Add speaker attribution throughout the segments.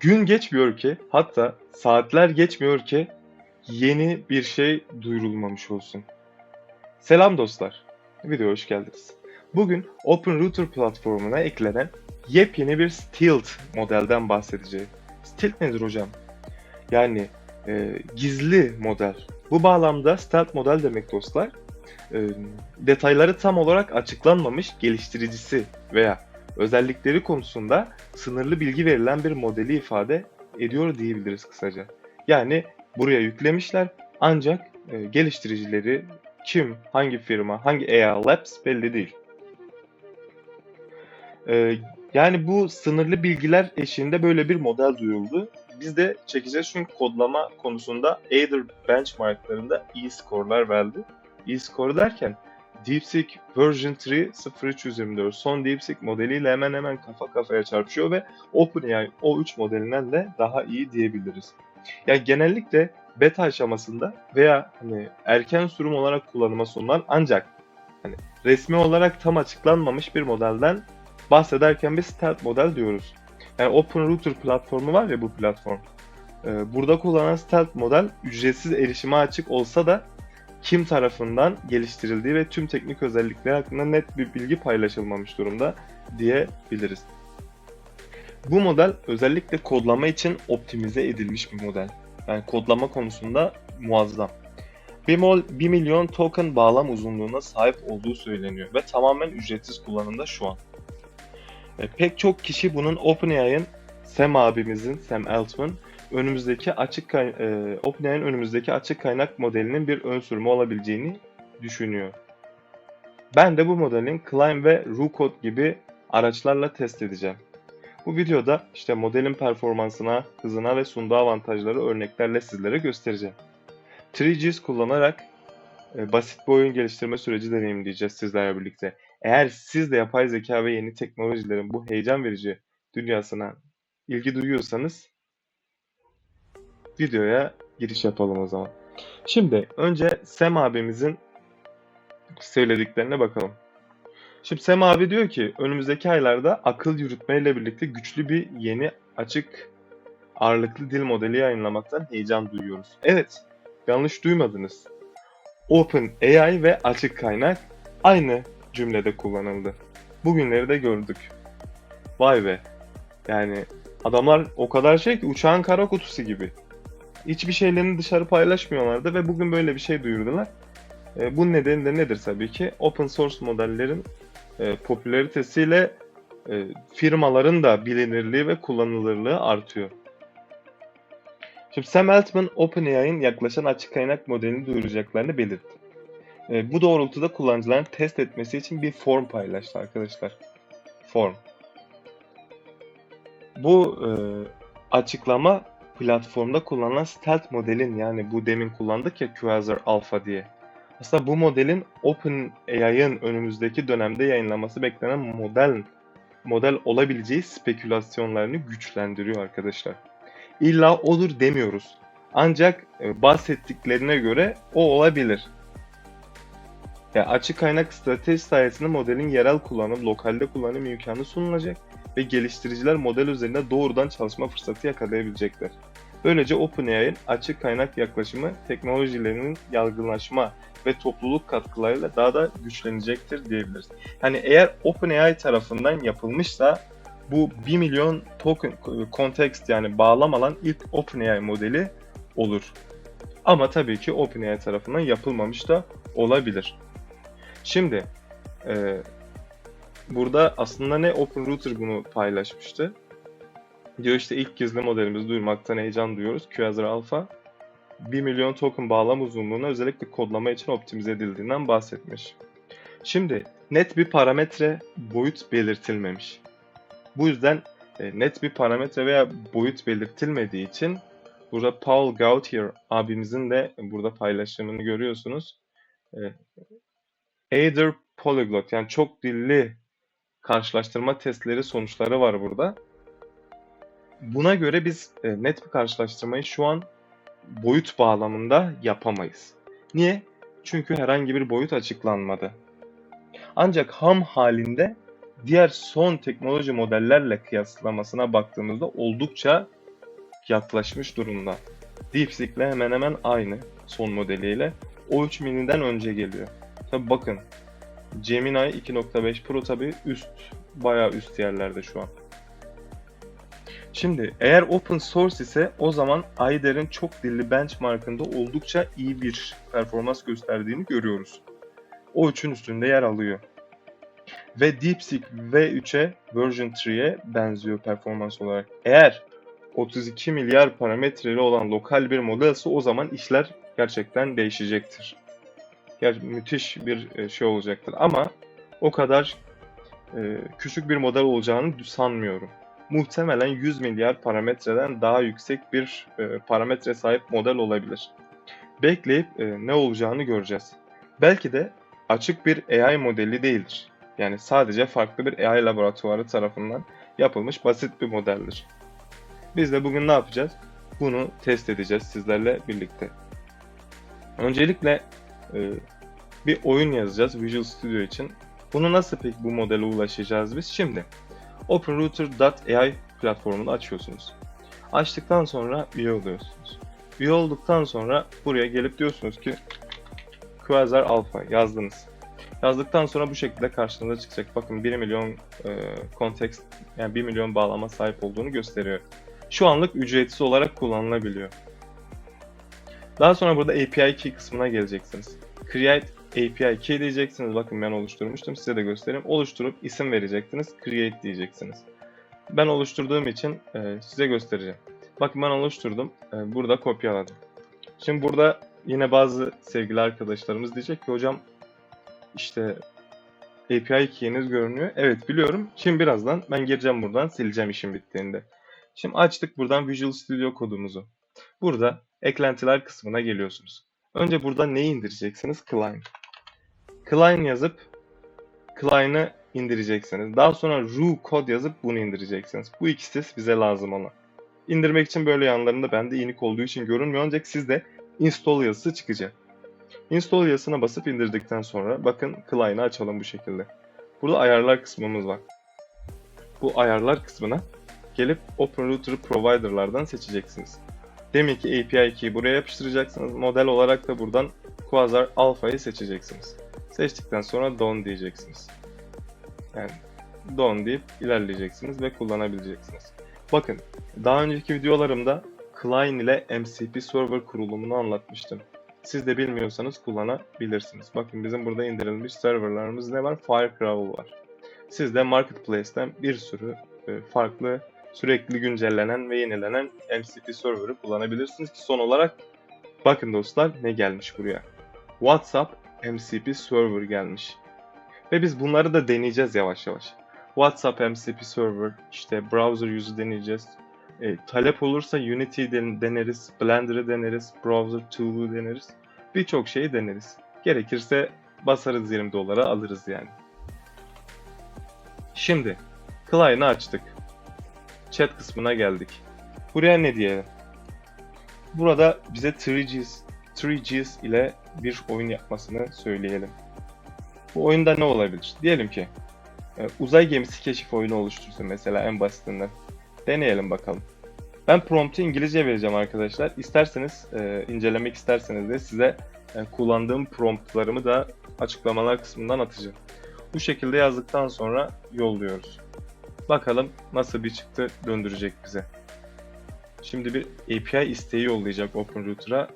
Speaker 1: Gün geçmiyor ki, hatta saatler geçmiyor ki yeni bir şey duyurulmamış olsun. Selam dostlar, videoya hoş geldiniz. Bugün OpenRouter platformuna eklenen yepyeni bir Stealth modelden bahsedeceğim. Stealth nedir hocam? Yani e, gizli model. Bu bağlamda stealth model demek dostlar. E, detayları tam olarak açıklanmamış geliştiricisi veya özellikleri konusunda sınırlı bilgi verilen bir modeli ifade ediyor diyebiliriz kısaca. Yani buraya yüklemişler ancak e, geliştiricileri kim, hangi firma, hangi AI Labs belli değil. E, yani bu sınırlı bilgiler eşliğinde böyle bir model duyuldu. Biz de çekeceğiz çünkü kodlama konusunda Aider benchmarklarında iyi skorlar verdi. İyi skor derken DeepSeek version 3 0324 son DeepSeek modeliyle hemen hemen kafa kafaya çarpışıyor ve OpenAI O3 modelinden de daha iyi diyebiliriz. Yani genellikle beta aşamasında veya hani erken sürüm olarak kullanıma sunulan ancak hani resmi olarak tam açıklanmamış bir modelden bahsederken bir stealth model diyoruz. Yani OpenRouter platformu var ya bu platform. Ee, burada kullanılan stealth model ücretsiz erişime açık olsa da kim tarafından geliştirildiği ve tüm teknik özellikleri hakkında net bir bilgi paylaşılmamış durumda diyebiliriz. Bu model özellikle kodlama için optimize edilmiş bir model. Yani kodlama konusunda muazzam. 1 milyon token bağlam uzunluğuna sahip olduğu söyleniyor ve tamamen ücretsiz kullanımda şu an. E, pek çok kişi bunun OpenAI'ın Sam abimizin, Sam Altman önümüzdeki açık kay- e, OpenAI'nin önümüzdeki açık kaynak modelinin bir ön sürümü olabileceğini düşünüyor. Ben de bu modelin Climb ve RuCode gibi araçlarla test edeceğim. Bu videoda işte modelin performansına, hızına ve sunduğu avantajları örneklerle sizlere göstereceğim. 3GIS kullanarak e, basit bir oyun geliştirme süreci deneyimleyeceğiz sizlerle birlikte. Eğer siz de yapay zeka ve yeni teknolojilerin bu heyecan verici dünyasına ilgi duyuyorsanız videoya giriş yapalım o zaman. Şimdi önce Sem abimizin söylediklerine bakalım. Şimdi Sem abi diyor ki önümüzdeki aylarda akıl yürütmeyle birlikte güçlü bir yeni açık ağırlıklı dil modeli yayınlamaktan heyecan duyuyoruz. Evet, yanlış duymadınız. Open AI ve açık kaynak aynı cümlede kullanıldı. Bugünleri de gördük. Vay be. Yani adamlar o kadar şey ki uçağın kara kutusu gibi. Hiçbir şeylerini dışarı paylaşmıyorlardı ve bugün böyle bir şey duyurdular. E, bunun nedeni de nedir tabii ki? Open source modellerin e, popülaritesiyle e, firmaların da bilinirliği ve kullanılırlığı artıyor. Şimdi Sam Altman OpenAI'nin yaklaşan açık kaynak modelini duyuracaklarını belirtti. E, bu doğrultuda kullanıcıların test etmesi için bir form paylaştı arkadaşlar. Form. Bu e, açıklama platformda kullanılan stealth modelin yani bu demin kullandık ya Quasar Alpha diye. Aslında bu modelin OpenAI'ın önümüzdeki dönemde yayınlaması beklenen model model olabileceği spekülasyonlarını güçlendiriyor arkadaşlar. İlla olur demiyoruz. Ancak e, bahsettiklerine göre o olabilir. Yani açık kaynak strateji sayesinde modelin yerel kullanım, lokalde kullanım imkanı sunulacak ve geliştiriciler model üzerinde doğrudan çalışma fırsatı yakalayabilecekler. Böylece OpenAI'nin açık kaynak yaklaşımı teknolojilerinin yaygınlaşma ve topluluk katkılarıyla daha da güçlenecektir diyebiliriz. Yani eğer OpenAI tarafından yapılmışsa bu 1 milyon token context yani bağlam alan ilk OpenAI modeli olur. Ama tabii ki OpenAI tarafından yapılmamış da olabilir. Şimdi e, burada aslında ne OpenRouter bunu paylaşmıştı. Diyor işte ilk gizli modelimizi duyurmaktan heyecan duyuyoruz. Quasar Alpha 1 milyon token bağlam uzunluğuna özellikle kodlama için optimize edildiğinden bahsetmiş. Şimdi net bir parametre boyut belirtilmemiş. Bu yüzden e, net bir parametre veya boyut belirtilmediği için burada Paul Gautier abimizin de burada paylaşımını görüyorsunuz. E, Aider Polyglot yani çok dilli karşılaştırma testleri sonuçları var burada. Buna göre biz e, net bir karşılaştırmayı şu an boyut bağlamında yapamayız. Niye? Çünkü herhangi bir boyut açıklanmadı. Ancak ham halinde diğer son teknoloji modellerle kıyaslamasına baktığımızda oldukça yaklaşmış durumda. DeepSeek ile hemen hemen aynı son modeliyle. O3 mini'den önce geliyor. Tabi bakın Gemini 2.5 Pro tabi üst, bayağı üst yerlerde şu an. Şimdi eğer open source ise o zaman Aider'in çok dilli benchmarkında oldukça iyi bir performans gösterdiğini görüyoruz. O 3'ün üstünde yer alıyor. Ve DeepSeek V3'e version 3'ye benziyor performans olarak. Eğer 32 milyar parametreli olan lokal bir modelse o zaman işler gerçekten değişecektir. Ger müthiş bir e, şey olacaktır ama o kadar e, küçük bir model olacağını sanmıyorum muhtemelen 100 milyar parametreden daha yüksek bir e, parametre sahip model olabilir. Bekleyip e, ne olacağını göreceğiz. Belki de açık bir AI modeli değildir. Yani sadece farklı bir AI laboratuvarı tarafından yapılmış basit bir modeldir. Biz de bugün ne yapacağız? Bunu test edeceğiz sizlerle birlikte. Öncelikle e, bir oyun yazacağız Visual Studio için. Bunu nasıl peki bu modele ulaşacağız biz? Şimdi OpenRouter.ai platformunu açıyorsunuz. Açtıktan sonra üye oluyorsunuz. Üye olduktan sonra buraya gelip diyorsunuz ki Quasar Alpha yazdınız. Yazdıktan sonra bu şekilde karşınıza çıkacak. Bakın 1 milyon e, context yani 1 milyon bağlama sahip olduğunu gösteriyor. Şu anlık ücretsiz olarak kullanılabiliyor. Daha sonra burada API key kısmına geleceksiniz. Create API key diyeceksiniz. Bakın ben oluşturmuştum. Size de göstereyim. Oluşturup isim vereceksiniz. Create diyeceksiniz. Ben oluşturduğum için e, size göstereceğim. Bakın ben oluşturdum. E, burada kopyaladım. Şimdi burada yine bazı sevgili arkadaşlarımız diyecek ki hocam işte API key'iniz görünüyor. Evet biliyorum. Şimdi birazdan ben gireceğim buradan sileceğim işim bittiğinde. Şimdi açtık buradan Visual Studio kodumuzu. Burada eklentiler kısmına geliyorsunuz. Önce burada neyi indireceksiniz? Client. Client yazıp Client'ı indireceksiniz. Daha sonra Ru kod yazıp bunu indireceksiniz. Bu ikisi bize lazım olan. İndirmek için böyle yanlarında bende inik olduğu için görünmüyor ancak sizde install yazısı çıkacak. Install yazısına basıp indirdikten sonra bakın Client'ı açalım bu şekilde. Burada ayarlar kısmımız var. Bu ayarlar kısmına gelip Open Router Provider'lardan seçeceksiniz. Demin ki API key'i buraya yapıştıracaksınız. Model olarak da buradan Quasar Alpha'yı seçeceksiniz. Seçtikten sonra Done diyeceksiniz. Yani Done deyip ilerleyeceksiniz ve kullanabileceksiniz. Bakın daha önceki videolarımda Client ile MCP Server kurulumunu anlatmıştım. Siz de bilmiyorsanız kullanabilirsiniz. Bakın bizim burada indirilmiş serverlarımız ne var? Firecrawl var. Siz de Marketplace'ten bir sürü e, farklı sürekli güncellenen ve yenilenen MCP server'ı kullanabilirsiniz ki son olarak bakın dostlar ne gelmiş buraya. WhatsApp MCP server gelmiş. Ve biz bunları da deneyeceğiz yavaş yavaş. WhatsApp MCP server, işte browser yüzü deneyeceğiz. E, talep olursa Unity deneriz, Blender'ı deneriz, Browser Tool'u deneriz. Birçok şeyi deneriz. Gerekirse basarız 20 dolara alırız yani. Şimdi client'ı açtık chat kısmına geldik. Buraya ne diyelim? Burada bize 3GS, 3GS ile bir oyun yapmasını söyleyelim. Bu oyunda ne olabilir? Diyelim ki e, uzay gemisi keşif oyunu oluştursun mesela en basitinden. Deneyelim bakalım. Ben prompt'u İngilizce vereceğim arkadaşlar. İsterseniz e, incelemek isterseniz de size e, kullandığım promptlarımı da açıklamalar kısmından atacağım. Bu şekilde yazdıktan sonra yolluyoruz. Bakalım nasıl bir çıktı döndürecek bize. Şimdi bir API isteği yollayacak OpenRouter'a.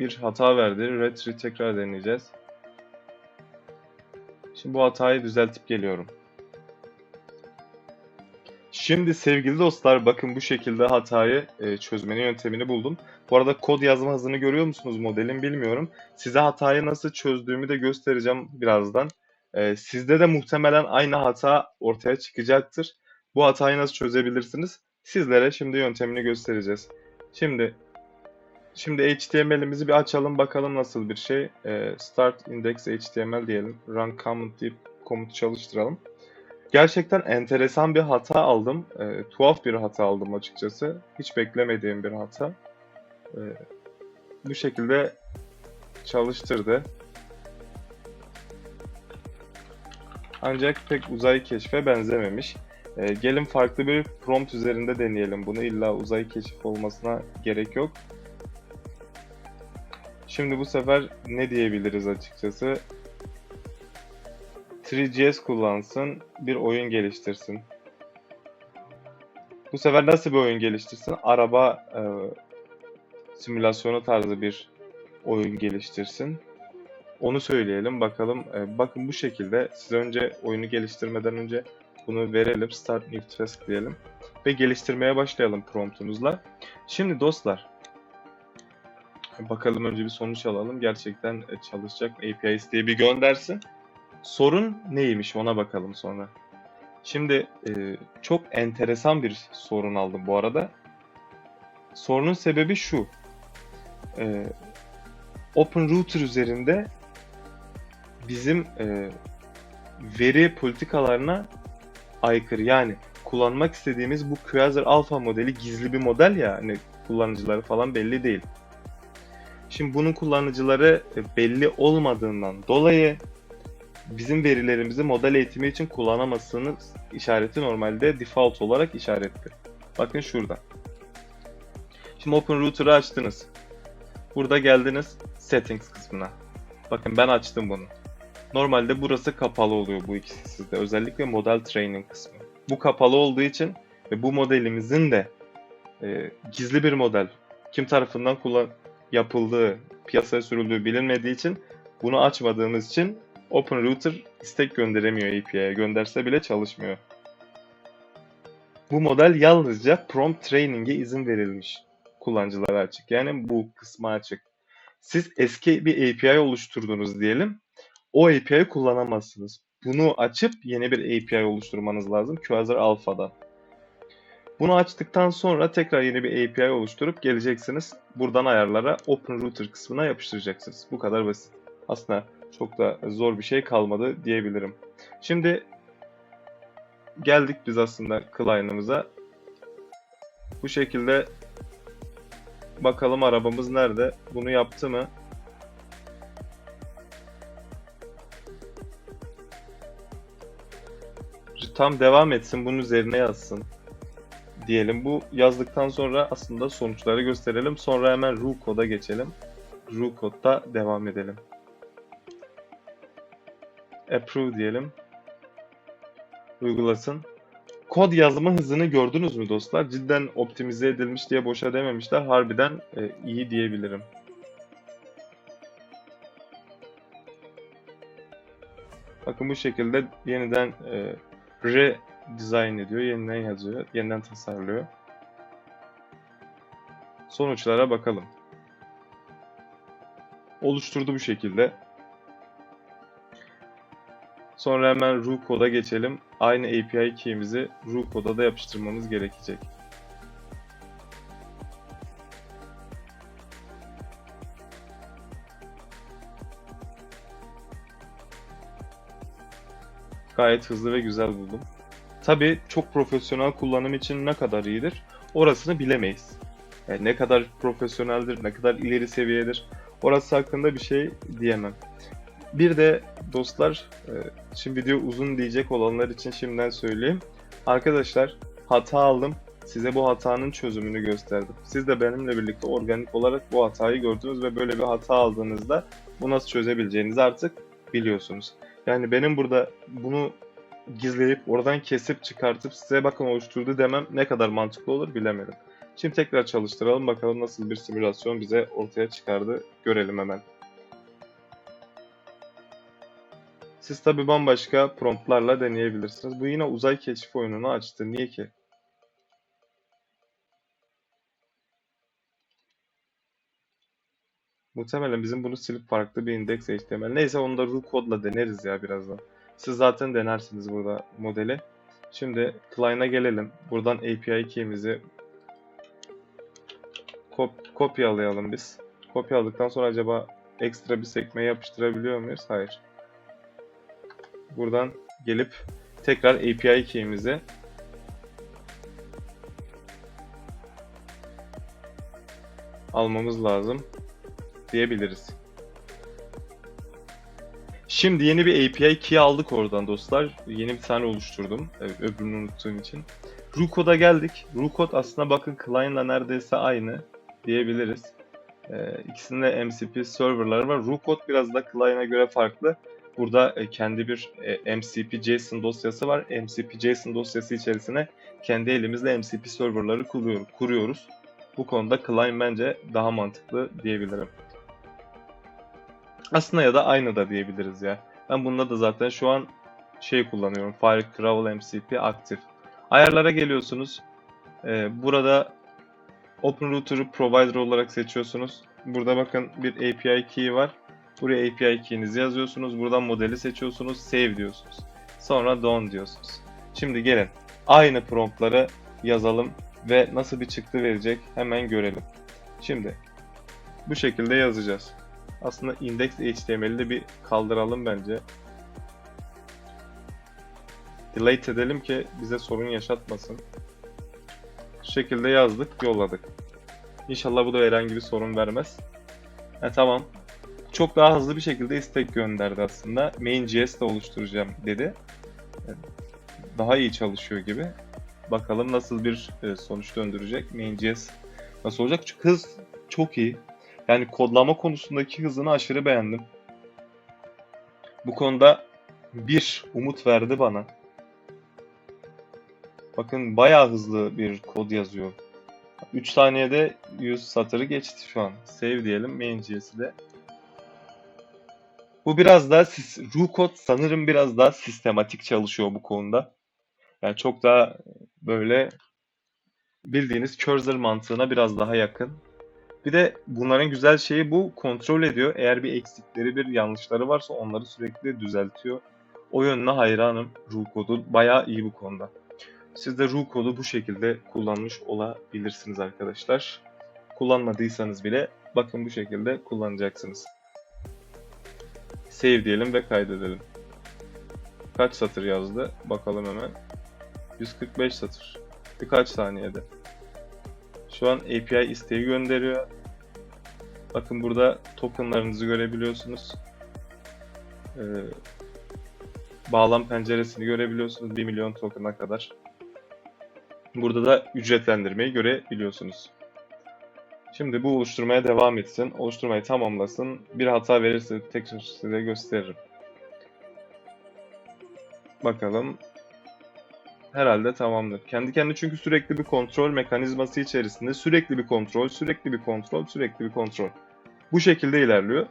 Speaker 1: Bir hata verdi. Retrieve tekrar deneyeceğiz. Şimdi bu hatayı düzeltip geliyorum. Şimdi sevgili dostlar bakın bu şekilde hatayı e, çözmenin yöntemini buldum. Bu arada kod yazma hızını görüyor musunuz modelin bilmiyorum. Size hatayı nasıl çözdüğümü de göstereceğim birazdan. E, sizde de muhtemelen aynı hata ortaya çıkacaktır. Bu hatayı nasıl çözebilirsiniz? Sizlere şimdi yöntemini göstereceğiz. Şimdi şimdi HTML'imizi bir açalım bakalım nasıl bir şey. E, start index HTML diyelim. Run comment deyip komutu çalıştıralım. Gerçekten enteresan bir hata aldım. E, tuhaf bir hata aldım açıkçası. Hiç beklemediğim bir hata. E, bu şekilde çalıştırdı. Ancak pek uzay keşfe benzememiş. E, gelin farklı bir prompt üzerinde deneyelim bunu. İlla uzay keşif olmasına gerek yok. Şimdi bu sefer ne diyebiliriz açıkçası? 3GS kullansın, bir oyun geliştirsin. Bu sefer nasıl bir oyun geliştirsin? Araba e, simülasyonu tarzı bir oyun geliştirsin. Onu söyleyelim bakalım. E, bakın bu şekilde size önce oyunu geliştirmeden önce bunu verelim. Start New Task diyelim. Ve geliştirmeye başlayalım promptumuzla. Şimdi dostlar bakalım önce bir sonuç alalım. Gerçekten e, çalışacak mı? API isteği bir göndersin. Sorun neymiş ona bakalım sonra. Şimdi e, çok enteresan bir sorun aldım bu arada. Sorunun sebebi şu. E, Open Router üzerinde bizim e, veri politikalarına aykırı. Yani kullanmak istediğimiz bu Quasar Alpha modeli gizli bir model ya. Hani kullanıcıları falan belli değil. Şimdi bunun kullanıcıları e, belli olmadığından dolayı bizim verilerimizi model eğitimi için kullanamazsınız işareti normalde default olarak işaretli. Bakın şurada. Şimdi Open Router'ı açtınız. Burada geldiniz Settings kısmına. Bakın ben açtım bunu. Normalde burası kapalı oluyor bu ikisi sizde. Özellikle model training kısmı. Bu kapalı olduğu için ve bu modelimizin de e, gizli bir model. Kim tarafından kullan yapıldığı, piyasaya sürüldüğü bilinmediği için bunu açmadığımız için Open Router istek gönderemiyor API'ye. Gönderse bile çalışmıyor. Bu model yalnızca prompt training'e izin verilmiş kullanıcılara açık. Yani bu kısmı açık. Siz eski bir API oluşturdunuz diyelim. O API'yi kullanamazsınız. Bunu açıp yeni bir API oluşturmanız lazım Quasar Alpha'da. Bunu açtıktan sonra tekrar yeni bir API oluşturup geleceksiniz. Buradan ayarlara Open Router kısmına yapıştıracaksınız. Bu kadar basit. Aslında çok da zor bir şey kalmadı diyebilirim. Şimdi geldik biz aslında client'ımıza. Bu şekilde bakalım arabamız nerede? Bunu yaptı mı? Tam devam etsin bunun üzerine yazsın diyelim. Bu yazdıktan sonra aslında sonuçları gösterelim. Sonra hemen Rue Code'a geçelim. Rue Code'da devam edelim. Approve diyelim. Uygulasın. Kod yazma hızını gördünüz mü dostlar? Cidden optimize edilmiş diye boşa dememişler. Harbiden e, iyi diyebilirim. Bakın bu şekilde yeniden e, redesign ediyor, yeniden yazıyor, yeniden tasarlıyor. Sonuçlara bakalım. Oluşturdu bu şekilde. Sonra hemen Rue Code'a geçelim. Aynı API key'imizi Rue Code'a da yapıştırmamız gerekecek. Gayet hızlı ve güzel buldum. Tabi çok profesyonel kullanım için ne kadar iyidir orasını bilemeyiz. Yani ne kadar profesyoneldir, ne kadar ileri seviyedir orası hakkında bir şey diyemem. Bir de dostlar, e, şimdi video uzun diyecek olanlar için şimdiden söyleyeyim. Arkadaşlar hata aldım. Size bu hatanın çözümünü gösterdim. Siz de benimle birlikte organik olarak bu hatayı gördünüz ve böyle bir hata aldığınızda bu nasıl çözebileceğinizi artık biliyorsunuz. Yani benim burada bunu gizleyip oradan kesip çıkartıp size bakın oluşturdu demem ne kadar mantıklı olur bilemedim. Şimdi tekrar çalıştıralım bakalım nasıl bir simülasyon bize ortaya çıkardı görelim hemen. Siz tabi bambaşka promptlarla deneyebilirsiniz. Bu yine uzay keşif oyununu açtı. Niye ki? Muhtemelen bizim bunu silip farklı bir indeks HTML. Neyse Rue Code'la deneriz ya birazdan. Siz zaten denersiniz burada modeli. Şimdi client'a gelelim. Buradan API key'imizi kop kopyalayalım biz. Kopyaladıktan sonra acaba ekstra bir sekmeye yapıştırabiliyor muyuz? Hayır. Buradan gelip tekrar API key'imizi almamız lazım diyebiliriz. Şimdi yeni bir API key aldık oradan dostlar. Yeni bir tane oluşturdum. Öbürünü unuttuğum için. Rucode'a geldik. Rucode aslında bakın client'la neredeyse aynı diyebiliriz. Ee, ikisinde MCP serverları var. Rucode biraz da client'a göre farklı. Burada e, kendi bir e, MCP JSON dosyası var. MCP JSON dosyası içerisine kendi elimizle MCP serverları kuruyor- kuruyoruz. Bu konuda client bence daha mantıklı diyebilirim. Aslında ya da aynı da diyebiliriz ya. Ben bunda da zaten şu an şey kullanıyorum. Firecrawl MCP aktif. Ayarlara geliyorsunuz. Ee, burada Open Router'ı provider olarak seçiyorsunuz. Burada bakın bir API key var. Buraya API key'inizi yazıyorsunuz. Buradan modeli seçiyorsunuz. Save diyorsunuz. Sonra done diyorsunuz. Şimdi gelin aynı promptları yazalım ve nasıl bir çıktı verecek hemen görelim. Şimdi bu şekilde yazacağız. Aslında index HTML'i de bir kaldıralım bence. Delete edelim ki bize sorun yaşatmasın. Şu şekilde yazdık, yolladık. İnşallah bu da herhangi bir sorun vermez. Ha, tamam. Çok daha hızlı bir şekilde istek gönderdi aslında. Main.js de oluşturacağım dedi. Daha iyi çalışıyor gibi. Bakalım nasıl bir e, sonuç döndürecek. Main.js nasıl olacak? Çünkü hız çok iyi. Yani kodlama konusundaki hızını aşırı beğendim. Bu konuda bir umut verdi bana. Bakın bayağı hızlı bir kod yazıyor. 3 saniyede 100 satırı geçti şu an. Save diyelim main.js'i de. Bu biraz daha sis- Rucode sanırım biraz daha sistematik çalışıyor bu konuda. Yani çok daha böyle bildiğiniz cursor mantığına biraz daha yakın. Bir de bunların güzel şeyi bu kontrol ediyor. Eğer bir eksikleri, bir yanlışları varsa onları sürekli düzeltiyor. O yönüne hayranım. Rucode'u bayağı iyi bu konuda. Siz de Rucode'u bu şekilde kullanmış olabilirsiniz arkadaşlar. Kullanmadıysanız bile bakın bu şekilde kullanacaksınız. Save diyelim ve kaydedelim. Kaç satır yazdı? Bakalım hemen. 145 satır. Birkaç saniyede. Şu an API isteği gönderiyor. Bakın burada tokenlarınızı görebiliyorsunuz. Ee, bağlam penceresini görebiliyorsunuz 1 milyon token'a kadar. Burada da ücretlendirmeyi görebiliyorsunuz. Şimdi bu oluşturmaya devam etsin. Oluşturmayı tamamlasın. Bir hata verirse tekrar size gösteririm. Bakalım. Herhalde tamamdır. Kendi kendine çünkü sürekli bir kontrol mekanizması içerisinde sürekli bir kontrol, sürekli bir kontrol, sürekli bir kontrol. Bu şekilde ilerliyor.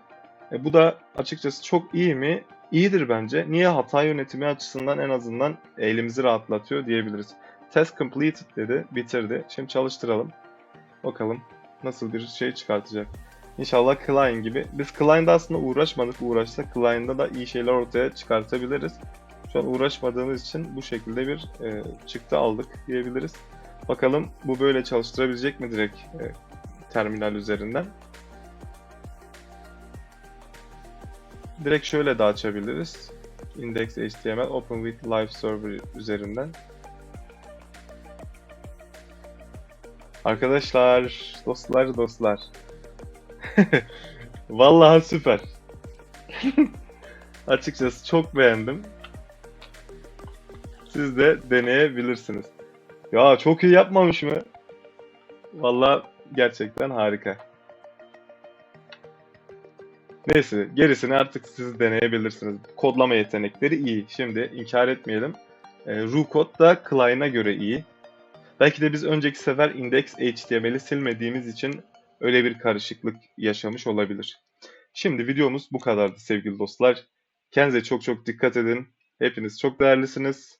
Speaker 1: E, bu da açıkçası çok iyi mi? İyidir bence. Niye hata yönetimi açısından en azından elimizi rahatlatıyor diyebiliriz. Test completed dedi, bitirdi. Şimdi çalıştıralım. Bakalım nasıl bir şey çıkartacak. İnşallah Klein gibi. Biz Klein'da aslında uğraşmadık. Uğraşsak Klein'da da iyi şeyler ortaya çıkartabiliriz. Şu an uğraşmadığımız için bu şekilde bir e, çıktı aldık diyebiliriz. Bakalım bu böyle çalıştırabilecek mi direkt e, terminal üzerinden. Direkt şöyle de açabiliriz. Index.html Open with Live Server üzerinden. Arkadaşlar, dostlar, dostlar. Vallahi süper. Açıkçası çok beğendim. Siz de deneyebilirsiniz. Ya çok iyi yapmamış mı? Vallahi gerçekten harika. Neyse gerisini artık siz deneyebilirsiniz. Kodlama yetenekleri iyi. Şimdi inkar etmeyelim. E, Rucode da Klein'a göre iyi. Belki de biz önceki sefer index HTML'i silmediğimiz için öyle bir karışıklık yaşamış olabilir. Şimdi videomuz bu kadardı sevgili dostlar. Kendinize çok çok dikkat edin. Hepiniz çok değerlisiniz.